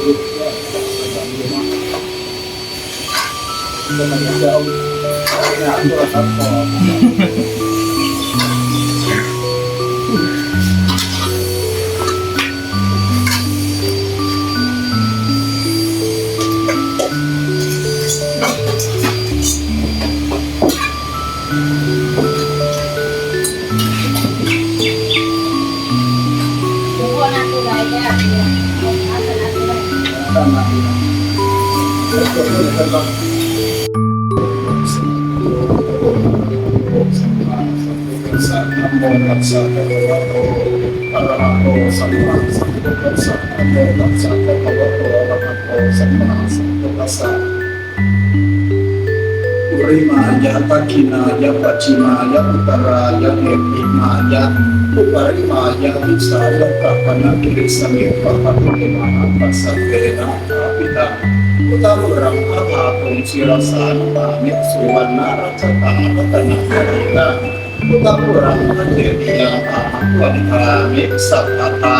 Hindi ตามมาแล้วก็เรื่องก็สัมมาสัมพุทธัสสะนะโมตัส สะภะคะวะโตอะระหะโตสัมมาสัมพุทธัสสะนะโมตัสสะภะคะวะโตอะระหะโตสัมมาสัมพุทธัสสะ ปุริมายะปัจฉินายะปัจฉิมายะอุตรายะเอปิมายะอุปริมายะวิสายะกัปปนะกิริสมิปะปะปุริมาปัสสะเวนะอาปิตังอุตมุรังอาภาตุงศิรสานุปามิสุวรรณรัชตังรัตนะกริตาอุตมุรังพระเจติยาภาวันทามิสัพพทา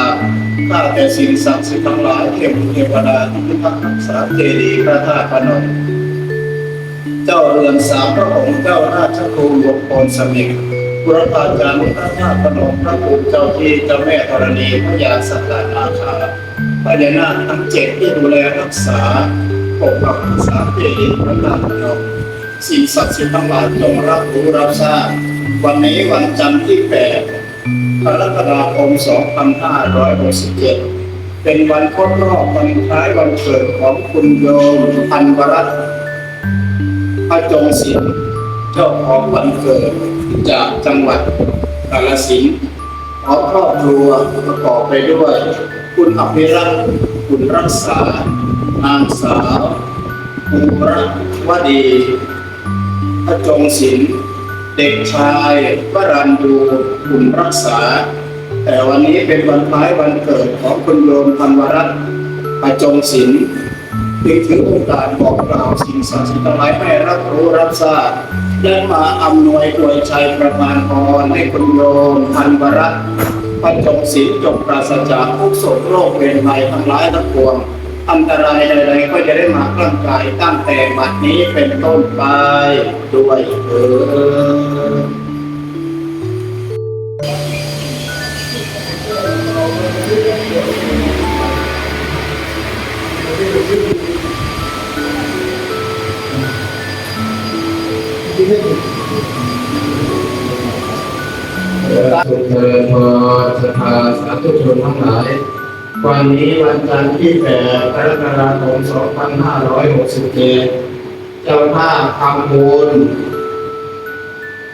ข้าแต่สิ่งศักดิ์สิทธิ์ทั้งหลายเทพบุตรเทวดาที่พิทักษ์รักษาเจดีย์พระธาตุพนม เ จ้าเรือนสามพระองค์เจ้าราชครูหลวงพลสมิงบุรพาจารย์พระธาตุพนมพระภูมิเจ้าที่เจ้าแม่ธรณีพระยาสัตตานาคาพญานาคทั้งเจ็ดที่ดูแลรักษาปกปักรักษาเจดีย์พระธาตุพนมสิ่งศักดิ์สิทธิ์ทั้งหลายจงรับรู้รับทราบวันนี้วันจันทร์ที่แปดกรกฎาคม2567เป็นวันครบรอบวันคล้ายวันเกิดของคุณโยมพันวรัตน์ พระจงศิลป์เจ้าของวันเกิดจากจังหวัดกาฬสินธุ์ขอครอบครัวประกอบไปด้วย คุณอภิรัตน์คุณรักษา นางสาวภูรัตวดีพระจงศิลป์เด็กชายวรันยูคุณรักษา แต่วันนี้เป็นวันคล้ายวันเกิดของคุณโยมพันวรัตน์พระจงศิลป์ จึงถือโอกาสบอกกล่าวสิ่งศักดิ์สิทธิ์ทั้งหลายให้รับรู้รับทราบและมาอำนวยอวยชัยประทานพรให้คุณโยมพันวรัตน์พระจงศีลจงปราศจากทุกโศกโรคเวรภัยทั้งหลายทั้งปวง อันตรายใดๆก็จะได้มาร่างกายตั้งแต่บัดนี้เป็นต้นไปด้วยเถิด เถิดพอสภาสาธุชนทั้งหลาย วันนี้วันจันทร์ที่8กรกฎาคม2567เจ้าภาพทำบุญ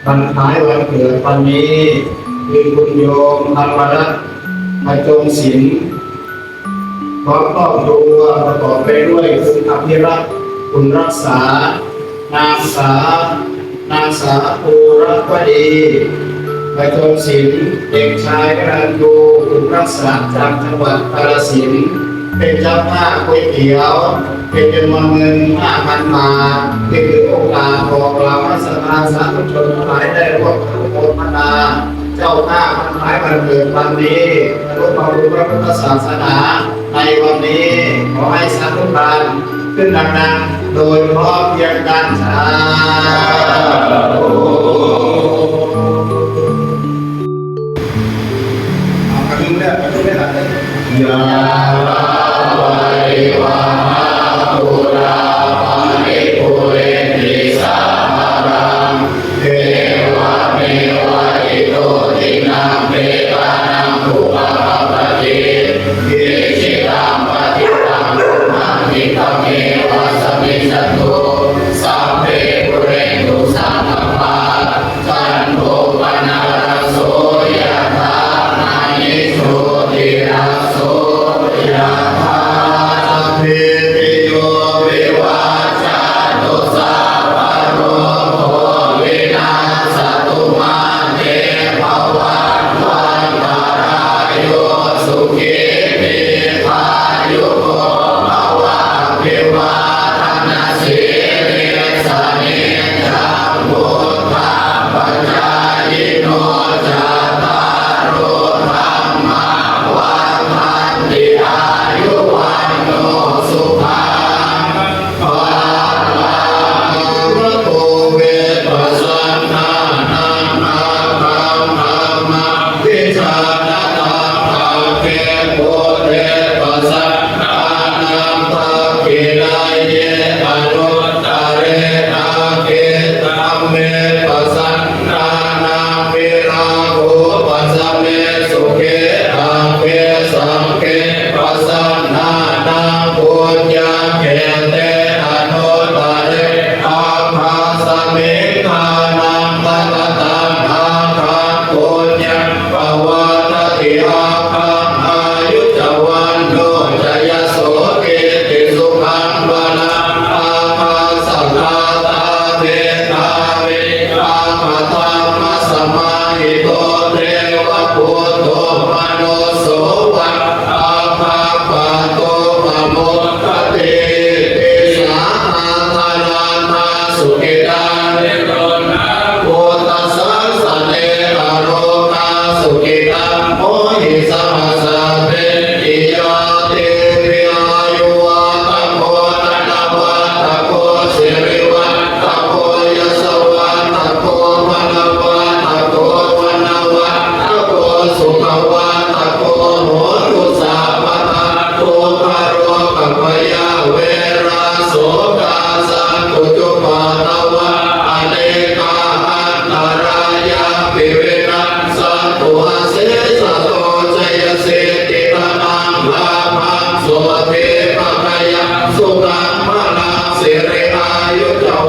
วันคล้ายวันเกิดวันนี้คือคุณโยมธรรมรัตน์จงศิลป์พร้อมครอบครัวประกอบไปด้วยคุณอภิรัตน์คุณรักษา นางสานางสาภูรัตวดี ไปชมศิลป์เด็กชายรันดูคุณรักษาจากจังหวัดกาฬสินธุ์เป็นเจ้าภาพก๋วยเตี๋ยว เป็นจำนวนเงิน5,000บาทที่ถือโอกาสบอกกล่าวรัศดาสาธุชนทั้งหลายได้ร่วมอนุโมทนา เจ้าภาพมันหมายวันเกิดวันนี้รู้ความรู้พระพุทธศาสนาในวันนี้ขอให้สาธุการขึ้นดังๆโดยพร้อมเพรียงกันสาธุ ยาลาวิวา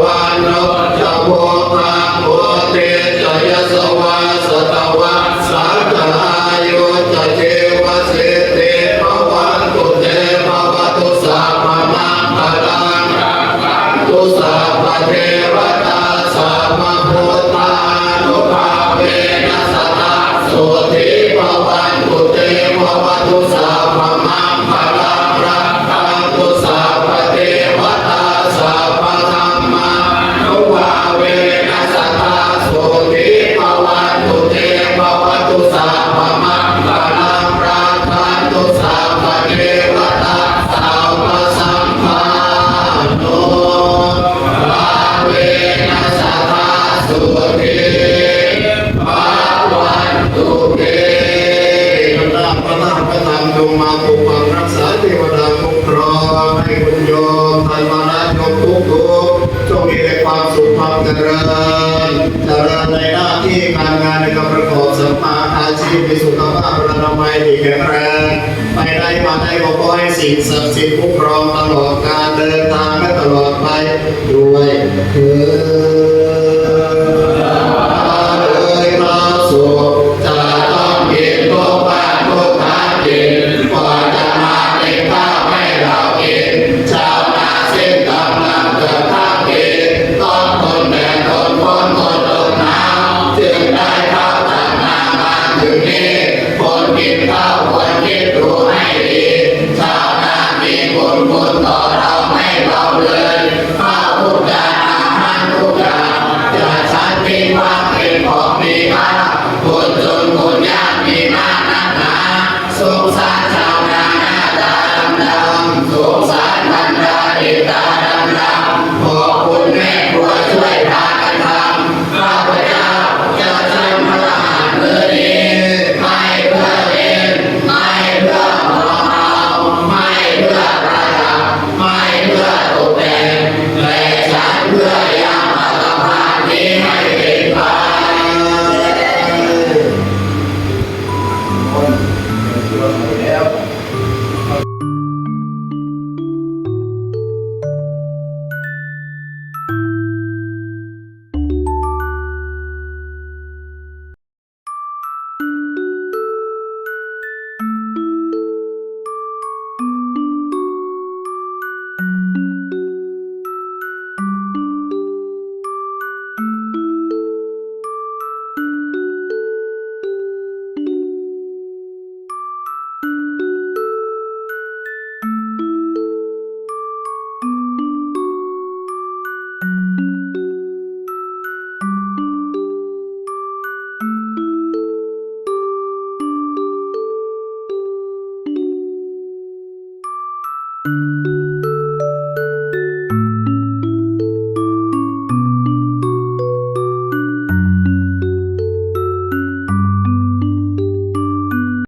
วันโนจโวมา แต่ความสุขความเจริญเจริญในหน้าที่การงานในการประกอบสัมมาอาชีพมีสุขภาพรอนามัยดีแข็งแรงไปได้มาได้ก็ขอให้สิ่งศักดิ์สิทธิ์คุ้มครองตลอดการเดินทางและตลอดไปด้วยคือ คุณบุญต่อเราไม่เบาเลยข้าพุทธาอาหารทุกอย่างจะฉันเป็นว่าเป็นของมีค่าคนจน